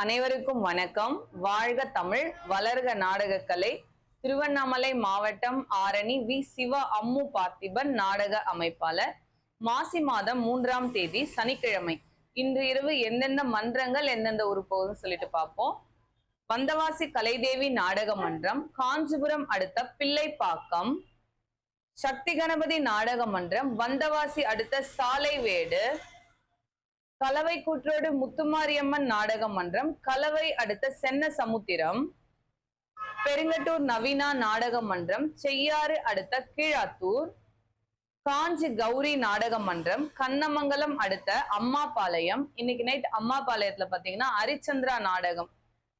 அனைவருக்கும் வணக்கம். வாழ்க தமிழ் வளர்க நாடகக்கலை. திருவண்ணாமலை மாவட்டம் ஆரணி வி. சிவ. அம்மு. பார்த்திபன் நாடக அமைப்பாளர். மாசி மாதம் மூன்றாம் தேதி சனிக்கிழமை. இன்று இரவு எந்தெந்த மன்றங்கள் எந்தெந்த ஊர் போகுதுன்னு சொல்லிட்டு பார்ப்போம். வந்தவாசி கலைதேவி நாடக மன்றம் காஞ்சிபுரம் அடுத்த பிள்ளைப்பாக்கம். சக்தி கணபதி நாடக மன்றம் வந்தவாசி அடுத்த சாலைவேடு. கலவை கூற்றோடு முத்துமாரியம்மன் நாடக மன்றம் கலவை அடுத்த சென்ன சமுத்திரம் பெருங்கட்டூர் நவீனா நாடக மன்றம் செய்யாறு அடுத்த கீழாத்தூர் காஞ்சி கௌரி நாடக மன்றம் கண்ணமங்கலம் அடுத்த அம்மாபாளையம் இன்னைக்கு நைட் அம்மாபாளையத்துல பாத்தீங்கன்னா ஹரிச்சந்திரா நாடகம்.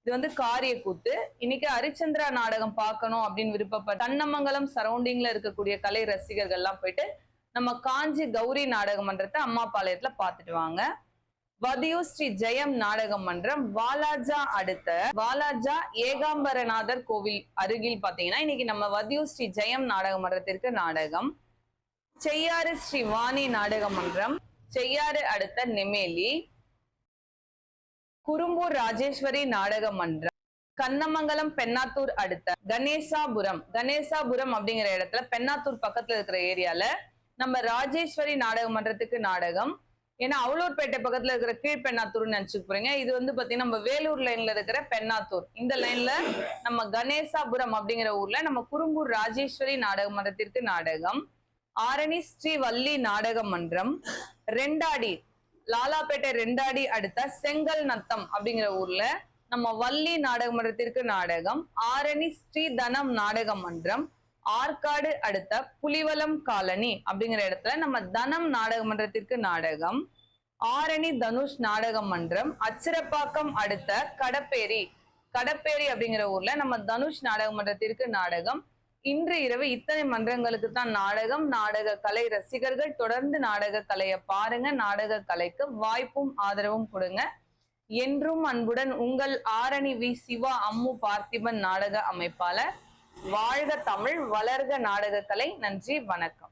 இது வந்து காரியக்கூத்து. இன்னைக்கு ஹரிச்சந்திரா நாடகம் பார்க்கணும் அப்படின்னு விருப்பப்பட்ட கண்ணமங்கலம் சரௌண்டிங்ல இருக்கக்கூடிய கலை ரசிகர்கள் எல்லாம் போயிட்டு நம்ம காஞ்சி கௌரி நாடக மன்றத்தை அம்மாபாளையத்துல பார்த்துட்டு வாங்க. வதியூ ஸ்ரீ ஜெயம் நாடக மன்றம் வாலாஜா அடுத்த வாலாஜா ஏகாம்பரநாதர் கோவில் அருகில் பாத்தீங்கன்னா இன்னைக்கு நம்ம வதியூ ஸ்ரீ ஜெயம் நாடக மன்றத்திற்கு நாடகம். செய்யாறு ஸ்ரீ வாணி நாடக மன்றம் செய்யாறு அடுத்த நெமேலி. குறும்பூர் ராஜேஸ்வரி நாடக மன்றம் கண்ணமங்கலம் பெண்ணாத்தூர் அடுத்த கணேசாபுரம். கணேசாபுரம் அப்படிங்கிற இடத்துல பெண்ணாத்தூர் பக்கத்துல இருக்கிற ஏரியால நம்ம ராஜேஸ்வரி நாடக மன்றத்துக்கு நாடகம். ஏன்னா அவலூர்பேட்டை பக்கத்துல இருக்கிற கீழ்பெண்ணாத்தூர்னு நினைச்சுக்க போறீங்க. இது வந்து பாத்தீங்கன்னா நம்ம வேலூர் லைன்ல இருக்கிற பெண்ணாத்தூர். இந்த லைன்ல நம்ம கணேசாபுரம் அப்படிங்கிற ஊர்ல நம்ம குறும்பூர் ராஜேஸ்வரி நாடக மன்றத்திற்கு நாடகம் ஆரணி ஸ்ரீ வள்ளி நாடக மன்றம் ரெண்டாடி லாலாப்பேட்டை ரெண்டாடி அடுத்த செங்கல் நத்தம் அப்படிங்கிற ஊர்ல நம்ம வள்ளி நாடக மன்றத்திற்கு நாடகம் ஆரணி ஸ்ரீ தனம் நாடக மன்றம் ஆற்காடு அடுத்த புலிவலம் காலனி அப்படிங்கிற இடத்துல நம்ம தனம் நாடக மன்றத்திற்கு நாடகம். ஆரணி தனுஷ் நாடக மன்றம். அச்சிரப்பாக்கம் அடுத்த கடப்பேரி. கடப்பேரி அப்படிங்கிற ஊர்ல நம்ம தனுஷ் நாடக மன்றத்திற்கு நாடகம். இன்று இரவு இத்தனை மன்றங்களுக்கு தான் நாடகம். நாடக கலை ரசிகர்கள் தொடர்ந்து நாடக கலையை பாருங்க. நாடக கலைக்கு வாய்ப்பும் ஆதரவும் கொடுங்க. என்றும் அன்புடன் உங்கள் ஆரணி வி சிவா அம்மு பார்த்திபன் நாடக அமைப்பாளர். வாழ்க தமிழ் வளர்க நாடக கலை நன்றி வணக்கம்.